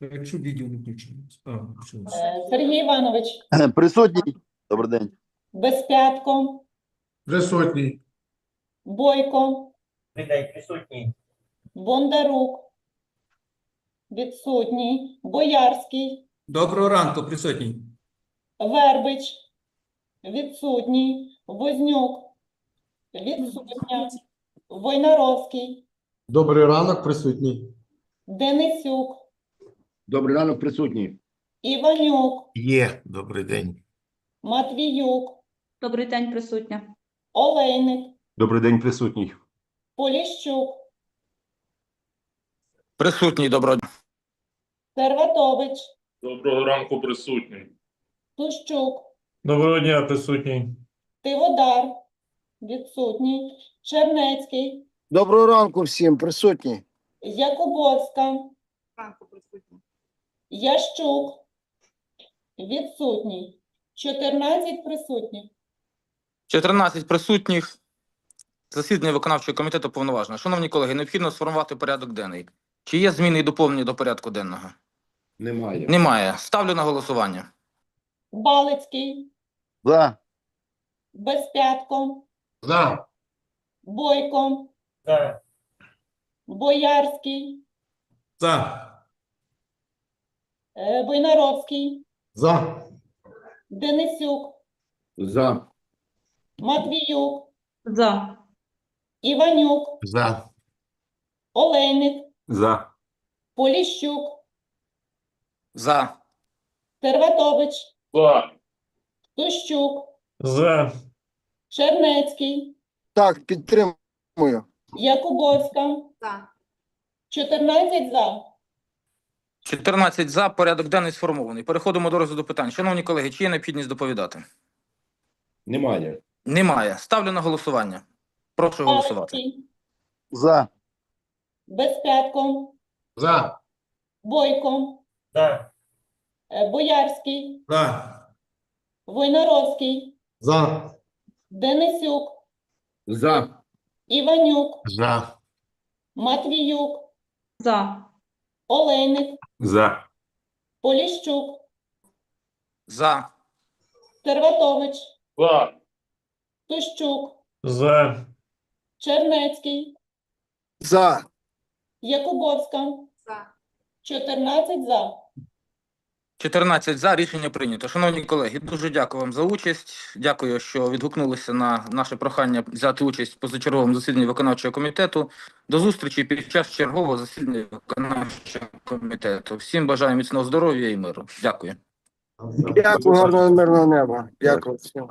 Якщо відео не включено. А, включилось. Е, Сергій Іванович, Присутній. Добрий день. Безпятко, Присутній. Бойко, Віддай присутній. Бондарук, відсутній, Боярський, Доброго ранку, присутній. Вербич, відсутній, Вознюк, відсутня, Войнаровський, Добрий ранок, присутній. Денисюк, Добрий ранок, присутній. Іванюк, Є, добрий день. Матвіюк, Добрий день, присутня. Олейник, Добрий день, присутній. Поліщук, Присутній, доброго дня. Серватович, Доброго ранку, присутні. Тущук, Доброго дня, присутній. Тиводар, відсутній, Чернецький, Доброго ранку всім, присутній. Якубовська, Ящук, відсутній, 14 присутніх. 14 присутніх. Засідання виконавчого комітету повноважено. Шановні колеги, необхідно сформувати порядок денний. Чи є зміни і доповнення до порядку денного? Немає. Немає. Ставлю на голосування. Балицький, За. Безпятко, За. Бойко, За. Боярський, За. е, Войнаровський, За. Денисюк, За. Матвіюк, За. Іванюк, За. Олейник, За. Поліщук, За. Серватович, За. Тущук, За. Чернецький, Так, підтримую. Якубовська, 14 за. 14 за. Порядок денний сформований. Переходимо до розгляду питань. Шановні колеги, чи є необхідність доповідати? Немає. Немає. Ставлю на голосування. Прошу голосувати. За. Безпятко, За. Бойко, За. е, Боярський, За. Войнаровський, За. Денисюк, За. Іванюк, За. Матвіюк, За. Олейник, За. Поліщук, За. Серватович, За. Тущук, За. Чернецький, За. Якубовська, За. 14 за. 14 за. Рішення прийнято. Шановні колеги, дуже дякую вам за участь. Дякую, що відгукнулися на наше прохання взяти участь в позачерговому засіданні виконавчого комітету. До зустрічі під час чергового засідання виконавчого комітету. Всім бажаю міцного здоров'я і миру. Дякую. Дякую, гарного мирного неба. Дякую всім.